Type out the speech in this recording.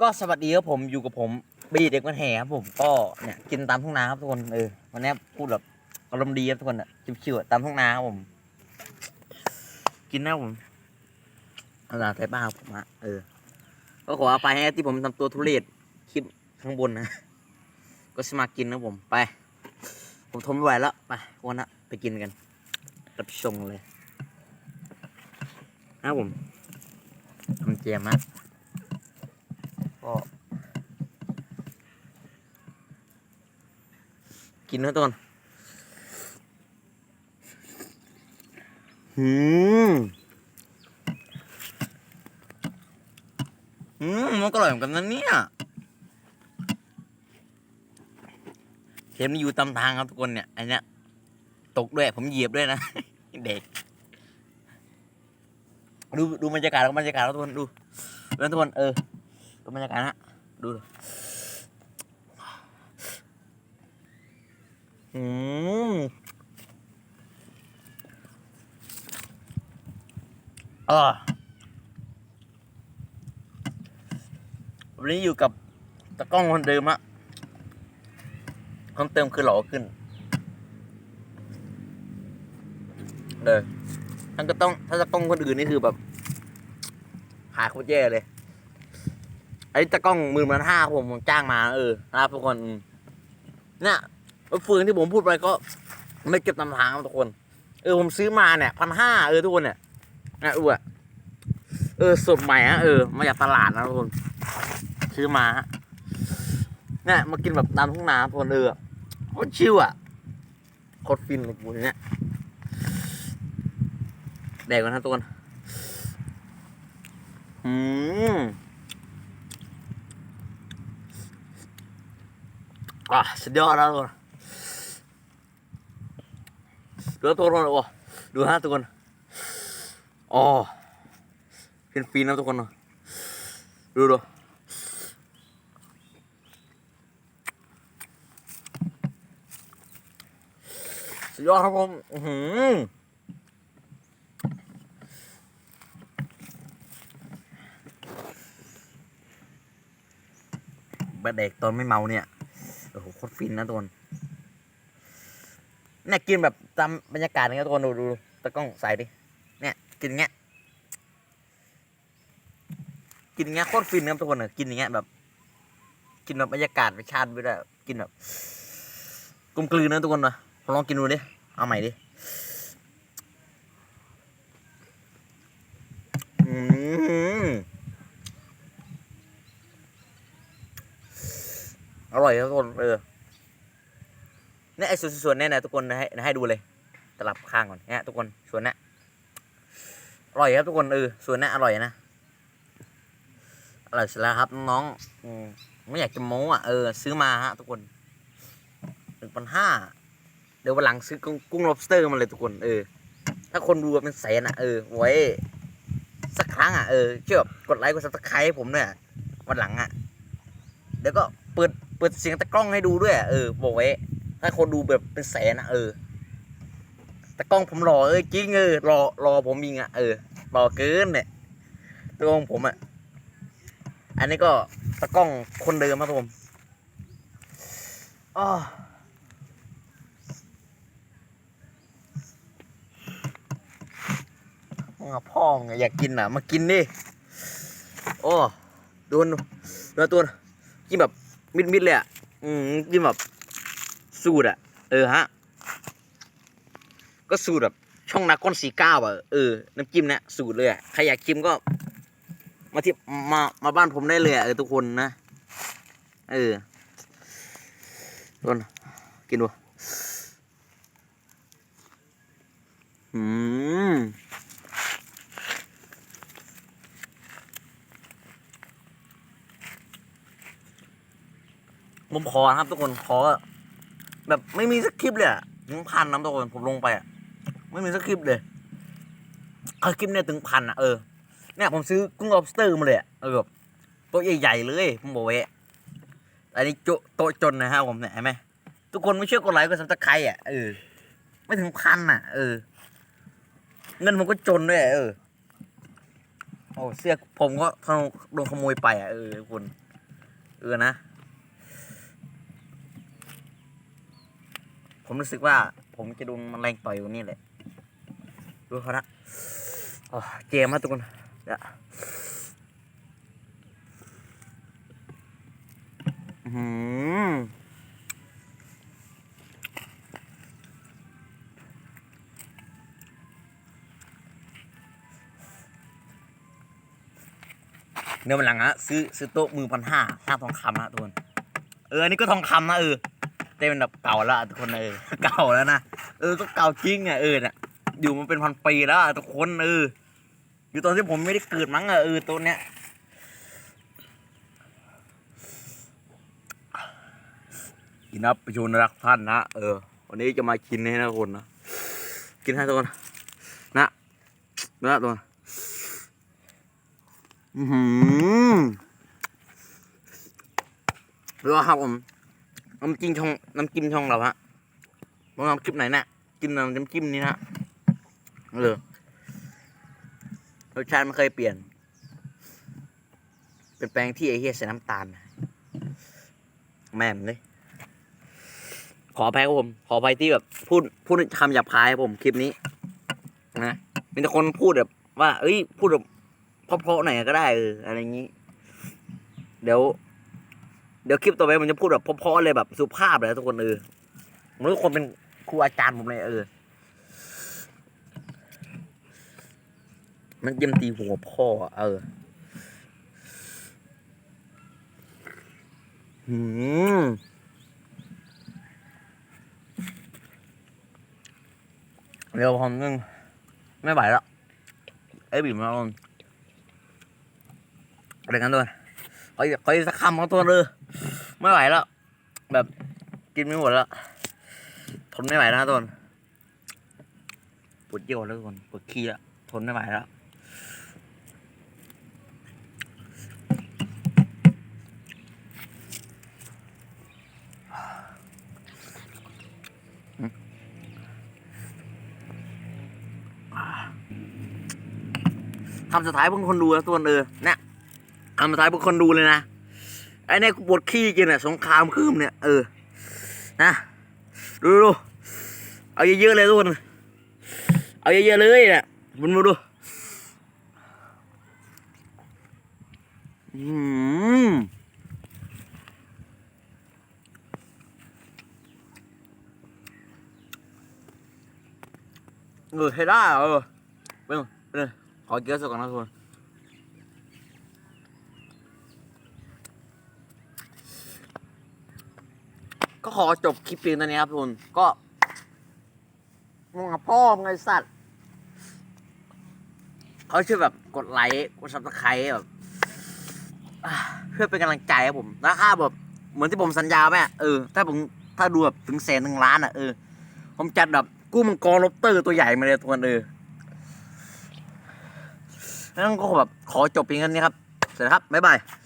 ก็สวัสดีครับผมอยู่กับผมบีเด็กมันแห่ครับผมก็เนี่ยกินตามทุ่งนาครับทุกคนเออวันนี้พูดแบบอารมณ์ดีครับทุกคนอะชิวๆตามทุ่งนาครับผม กินนะผมเอาล่ะแต่บ้าผมอะเออ ก็ขออภัยให้ที่ผมทำตัวทุเรศคลิปข้างบนนะ ก็สมากินนะผมไป ผมทนไม่ไหวแล้วไปวันนะไปกินกันรับชมเลยนะผมทำเจียมอะ ก็กินนะทุกคนหืมอืมมันก็อร่อยเหมือนกันนะเนี่ยเห็นมันอยู่ตามทางครับทุกคนเนี่ย อันเนี้ย ตกด้วย ผมเหยียบด้วยนะ เด็ก ดูดูบรรยากาศแล้วบรรยากาศแล้วทุกคนดูแล้วทุกคนเออ ดูบรรยากาศนะดูอืมอ่าวันนี้อยู่กับตะกล้องคนเดิมอะเพิ่มเติมคือหล่อขึ้นเออท่านก็ต้องถ้าตะกล้องคนอื่นนี่คือแบบ หาโคตรแย่เลย ไอ้ตะกล้องหมื่นมันห้าผมจ้างมาเออนะครับทุกคนเนี่ยรถฟืนที่ผมพูดไปก็ ไม่เก็บตำทางทุกคน เออผมซื้อมาเนี่ยพันห้าเออทุกคนเนี่ยนะอู้อะเออสดใหม่ฮะเออมาจากตลาดนะทุกคนซื้อมาฮะเนี่ยมากินแบบตามทุ่งนาทุกคนเออโคตรชิวอะโคตรฟินเลยกูเนี่ยแดกกันนะทุกคนอืม อะสุดยอดแล้วทุกคนดูนะทุกคนโอ้ดูฮะทุกคนอ๋อฟินฟินนะทุกคนเนอะดูดูสุดยอดครับผมอื้อหือแบบเด็กตอนไม่เมาเนี่ย โอ้โหโคตรฟินนะทุกคนเนี่ยกินแบบตามบรรยากาศนะทุกคนดูดูตะกล้องใส่ดิเนี่ยกินเงี้ยกินเงี้ยโคตรฟินนะครับทุกคนเนอะกินอย่างเงี้ยแบบ กินแบบบรรยากาศไปชาติไปด้กินแบบกลมกลืนนะทุกคนนะลองกินดูดิเอาใหม่ดิอืม อ ร่อยครับทุกคนเออเนี่ยไอ้ส่วนส่วนเนี่ยนะทุกคนให้ให้ดูเลยตลับข้างก่อนเนี่ยทุกคนส่วนเนี้ยอร่อยครับทุกคนเออส่วนเนี้ยอร่อยนะอร่อยสร็จแล้วครับน้องอืมไม่อยากจะโม้อะเออซื้อมาฮะทุกคนหนึ่งพันห้าเดี๋ยววันหลังซื้อกุ้งกุ้ง lobster มาเลยทุกคนเออ ถ้าคนดูเป็นแสนอะเออไว้สักครั้งอะเออเชื่อกดไลค์กดซับสไครต์ให้ผมเนี่ยวันหลังอะเดี๋ยวก็เปิด ปิดเสียงตะกล้องให้ดูด้วยเออบอกไว้ถ้าคนดูแบบเป็นแสนอะเออตะกล้องผมรอเออจริงเออรอรอผมยิงอะเออรอเกินเนี่ยตะกล้องผมอะอันนี้ก็ตะกล้องคนเดิมครับผมอ้อพ่อมึงอะอยากกินอะ มากินดิ โอ้ดูดูดูตัวกินแบบ มิดๆเลยอะ อืมกินแบบสูตรอะ เออฮะ ก็สูตรแบบ ช่องนักก้อนสีเก้าอะ เออ น้ำจิ้มเนี่ยสูตรเลยอะ ใครอยากชิมก็ มาที่มา มาบ้านผมได้เลยอะ เออทุกคนนะ เออทุกคนกินดูอืม ผมขอนะครับ ทุกคนขอ แบบไม่มีสักคลิปเลยอะถึงพันนะทุกคนผมลงไปอะไม่มีสักคลิปเลยเอาคลิปเนี่ยถึงพันอะเออเนี่ยผมซื้อกุ้ง lobster มาเลยอะเออแบบตัวใหญ่ๆเลยผมบอกไว้อันนี้โจโตจนนะฮะผมเนี่ยเห็นไหมทุกคนไม่เชื่อกดไลค์ก็สับสไครต์อะเออไม่ถึงพันอะ เออ เงินผมก็จนด้วยอะเออโอ้เสื้อผมก็โดนขโมยไปอะเออคุณ เออนะ ผมรู้สึกว่า ผมจะโดนแมลงต่อยอยู่นี่แหละ ดูเขาละเจมส์ฮะทุกคนเดี๋ยวหือเนื้อมันหลังอะซื้อซื้อโต๊ะมือพันห้าห้าทองคำนะทุกคน เออ อันนี้ก็ทองคำนะเออ ต่เป็นแบบเก่าแล้วทุกคนเออเก่าแล้วนะเออก็เก่าจริงอะเออเนี่ยอยู่มาเป็นพันปีแล้วทุกคนเอออยู่ตอนที่ผมไม่ได้เกิดมั้งอะเออตัวเนี้ยกินนะประชุนรักท่านนะเออ วันนี้จะมากินให้นะทุกคนนะกินให้ทุกคนนะนะทุกคนอือหือรือครับผม น้ำจิ้มช่องน้ำจิ้มช่องเราฮะลองทำคลิปไหนเนี่ยกินน้ำจิ้มนี้นะเออรสชาติไม่เคยเปลี่ยน เป็นแปลงที่ไอเฮียใส่น้ำตาล แม่มเลย ขออภัยครับผม ขออภัยที่แบบพูดพูดคำหยาบคายครับผมคลิปนี้ นะมีแต่คนพูดแบบ ว่า เอ้ย พูดแบบเพราะๆหน่อยก็ได้เอออะไรอย่างนี้ เดี๋ยว เดี๋ยวคลิปต่อไปมันจะพูดแบบเพราะๆเลยแบบสุภาพเลยทุกคนเออมือนทุกคนเป็นครูอาจารย์ผมเลยเออ มันเยี่ยมตีหัวพ่อ เออหืมเดี๋ยวผมนึงไม่ไหวแล้วไอ้บิ่มมาลงอะไรกันด้วยขออีกขออีกสักคำของตัวเลย ไม่ไหวแล้ว แบบกินไม่หมดแล้ว ทนไม่ไหวแล้วนะทุกคนปวดเยี่ยวแล้วทุกคนปวดขี้แล้วทนไม่ไหวแล้วคำสุดท้ายพื่อคนดูนะทุกคนเออเนี่ยคำสุดท้ายพื่อคนดูเลยนะ อ้เนี่ยกูปวดขี้กินอะสงครามคืมเนี่ยเออนะดูดูเอาเยอะๆเลยทุกคนเอาเยอะๆเลยเนี่ยมันมาดูอืมเออให้ได้เออไปเลยไปเลยขอเกี๊ยวสักก่อนนะทุกคน ก็ขอจบคลิปเพียงเท่านี้ครับทุกคนก็มึงกับพ่อมึงไงสัตว์เขาช่วยแบบกดไลค์กดซับสไครต์แบบเพื่อเป็นกำลังใจให้ผมนะครับแบบเหมือนที่ผมสัญญาไว้เออถ้าผมถ้าดูแบบถึงแสนหนึ่งล้านอะเออผมจัดแบบกู้มังกรลบเตอร์ตัวใหญ่มาเลยทุกคนเออแล้วก็แบบขอจบเพียงเท่นี้ครับ เสร็จครับ บ๊ายบาย